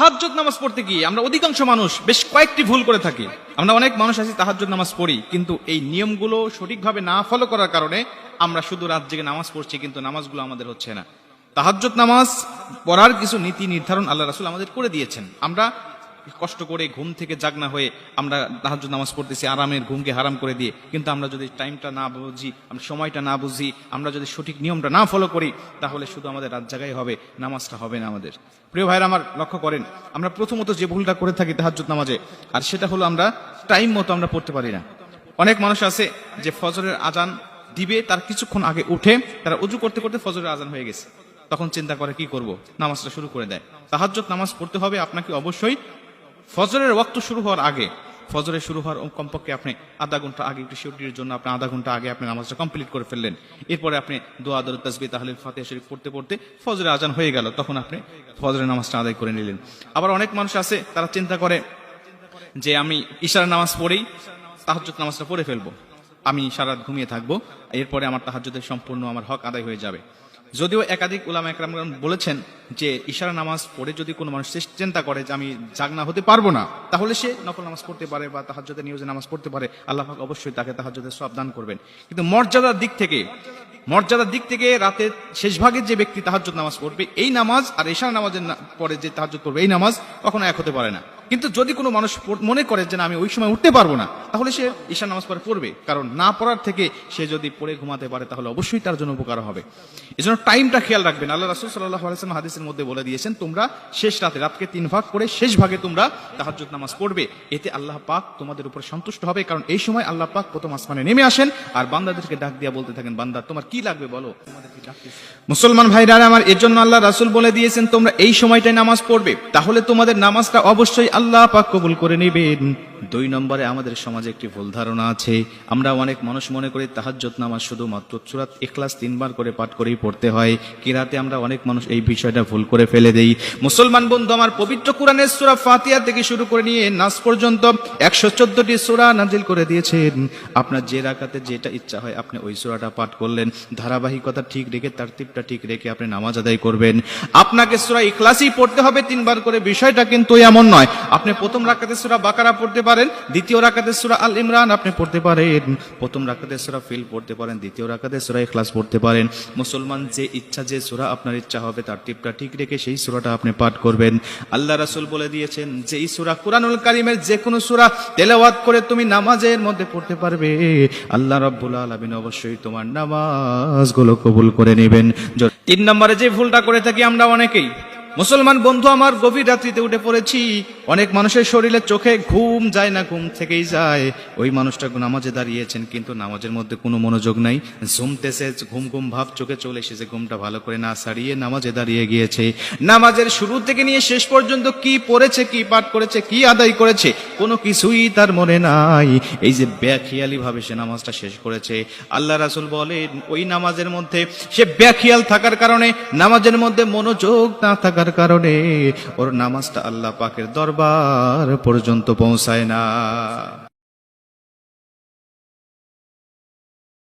তাহাজ্জুদ নামাজ পড়তে গিয়ে আমরা অধিকাংশ মানুষ বেশ কয়েকটি ভুল করে থাকি। আমরা অনেক মানুষ আছি তাহাজ্জুদ নামাজ পড়ি, কিন্তু এই নিয়মগুলো সঠিকভাবে না ফলো করার কারণে আমরা শুধু রাত জেগে নামাজ পড়ছি, কিন্তু নামাজগুলো আমাদের হচ্ছে না। তাহাজ্জুদ নামাজ পড়ার কিছু নীতি নির্ধারণ আল্লাহ রাসুল আমাদের করে দিয়েছেন। আমরা কষ্ট করে ঘুম থেকে জাগনা হয়ে আমরা তাহাজ্জুদ নামাজ পড়তেছি, আরামের ঘুমকে হারাম করে দিয়ে। কিন্তু আমরা যদি টাইমটা না বুঝি, আমরা সময়টা না বুঝি, আমরা যদি সঠিক নিয়মটা না ফলো করি, তাহলে শুধু আমাদের রাত জায়গায় হবে, নামাজটা হবে না আমাদের। প্রিয় ভাইরা আমার লক্ষ্য করেন, আমরা প্রথমত যে ভুলটা করে থাকি তাহাজ্জুদ নামাজে, আর সেটা হলো আমরা টাইম মতো আমরা পড়তে পারি না। অনেক মানুষ আছে যে ফজরের আজান দিবে, তার কিছুক্ষণ আগে উঠে তারা উজু করতে করতে ফজরের আজান হয়ে গেছে। তখন চিন্তা করে কি করব? নামাজটা শুরু করে দেয়। তাহাজ্জুদ নামাজ পড়তে হবে, আপনাকে অবশ্যই ফজরের ওয়াক্ত শুরু হওয়ার আগে ফজরের শুরু হওয়ার কমপক্ষে আপনি আধা ঘণ্টা আগে একটু শিউটির জন্য আপনি আধা ঘণ্টা আগে আপনি নামাজটা কমপ্লিট করে ফেললেন। এরপরে আপনি দোয়া দর তসবি তাহলে ফাতে শরীফ পড়তে পড়তে ফজরে আজান হয়ে গেল, তখন আপনি ফজরের নামাজটা আদায় করে নিলেন। আবার অনেক মানুষ আছে, তারা চিন্তা করে যে আমি ইশারা নামাজ পড়েই তাহাজ্জুদ নামাজটা পড়ে ফেলব। আমি সারা ঘুমিয়ে থাকব, এরপরে আমার তাহাজ্জুদের সম্পূর্ণ আমার হক আদায় হয়ে যাবে। যদিও একাধিক উলামা একরাম বলেছেন যে ইশারা নামাজ পড়ে যদি কোনো মানুষ চিন্তা করে যে আমি জাগনা হতে পারব না, তাহলে সে নকল নামাজ পড়তে পারে বা তাহাজ্জুদের নিয়োজে নামাজ পড়তে পারে। আল্লাহ পাক অবশ্যই তাকে তাহাজ্জুদের সব দান করবেন। কিন্তু মর্যাদার দিক থেকে, মর্যাদার দিক থেকে রাতের শেষ ভাগের যে ব্যক্তি তাহাজ্জুদ নামাজ পড়বে, এই নামাজ আর ঈশার নামাজের পরে যে তাহাজ্জুদ পড়বে, এই নামাজ কখনো এক হতে পারে না। কিন্তু যদি কোনো মানুষ মনে করে যে না, আমি ওই সময় উঠতে পারব না, তাহলে সে ঈশার নামাজ পরে পড়বে। কারণ না পড়ার থেকে সে যদি পড়ে ঘুমাতে পারে, তাহলে অবশ্যই তার জন্য উপকার হবে। এই জন্য টাইমটা খেয়াল রাখবেন। আল্লাহ রাসুল সাল্লাহ আলাইসলাম হাদিসের মধ্যে বলে দিয়েছেন, তোমরা শেষ রাতে, রাতকে তিন ভাগ করে শেষ ভাগে তোমরা তাহাজ্জুদ নামাজ পড়বে। এতে আল্লাহ পাক তোমাদের উপর সন্তুষ্ট হবে, কারণ এই সময় আল্লাহ পাক প্রথম আসমানে নেমে আসেন আর বান্দাদেরকে ডাক দিয়া বলতে থাকেন, বান্দা, তোমার কি লাগবে বলো? মুসলমান ভাইরা, আমার এর জন্য আল্লাহ রাসুল বলে দিয়েছেন, তোমরা এই সময়টায় নামাজ পড়বে। তাহলে তোমাদের নামাজটা অবশ্যই আল্লাহ পাক কবুল করে নেবেন। দুই নম্বরে আমাদের সমাজে একটি ভুল ধারণা আছে। আমরা অনেক মানুষ মনে করি তাহাজ্জত নামাজ শুধুমাত্র সুরাত এখলাস তিনবার করে পাঠ করেই পড়তে হয়। কিরাতে আমরা অনেক মানুষ এই বিষয়টা ভুল করে ফেলে দেই। মুসলমান বন্ধু, আমার পবিত্র কোরআনের সূরা ফাতিয়া থেকে শুরু করে নিয়ে নাস পর্যন্ত একশো চোদ্দটি সূরা নাজিল করে দিয়েছেন। আপনার যে রাকাতে যেটা ইচ্ছা হয় আপনি ওই সূরাটা পাঠ করলেন। ধারাবাহিকতা ঠিক রেখে, তারতিবটা ঠিক রেখে আপনি নামাজ আদায় করবেন। আপনাকে সূরা ইখলাসই পড়তে হবে তিনবার করে। বিষয়টা কিন্তু এমন নয়। আপনি প্রথম রাকাতে সূরা বাকারা পড়তে পারেন। দ্বিতীয় রাকাতে সূরা আল ইমরান আপনি পড়তে পারেন। প্রথম রাকাতে সূরা ফিল পড়তে পারেন, দ্বিতীয় রাকাতে সূরা ইখলাস পড়তে পারেন। মুসলমান যে ইচ্ছা, যে সূরা আপনার ইচ্ছা হবে, তার টিপটা ঠিক রেখে সেই সূরাটা আপনি পাঠ করবেন। আল্লাহ রাসুল বলে দিয়েছেন যে এই সুরা কুরআনুল কারীমের যে কোনো সূরা তেলাওয়াত করে তুমি নামাজের মধ্যে পড়তে পারবে। আল্লাহ রাব্বুল আলামিন অবশ্যই তোমার নামাজগুলো কবুল করে নেবেন। তিন নম্বরে যে ভুলটা করে থাকি আমরা অনেকেই। মুসলমান বন্ধু, আমার গভীর রাত্রিতে উঠে পড়েছি। অনেক মানুষের শরীরে চোখে ঘুম যায় না, ঘুম থেকেই যায়। ওই মানুষটা নামাজে দাঁড়িয়েছেন, কিন্তু নামাজের মধ্যে কোনো মনোযোগ নাই। ঝুমতেছে, ঘুম ঘুম ভাব চোখে চলে এসেছে, ঘুমটা ভালো করে না সারিয়ে নামাজে দাঁড়িয়ে গিয়েছে। নামাজের শুরু থেকে নিয়ে শেষ পর্যন্ত কি পড়েছে, কি পাঠ করেছে, কি আদায় করেছে, কোনো কিছুই তার মনে নাই। এই যে ব্যাখিয়ালি ভাবে সে নামাজটা শেষ করেছে। আল্লাহ রাসুল বলেন, ওই নামাজের মধ্যে সে ব্যাখিয়াল থাকার কারণে, নামাজের মধ্যে মনোযোগ না থাকার কারণে ওর নামাজটা আল্লাহ পাকের দরবার পর্যন্ত পৌঁছায় না।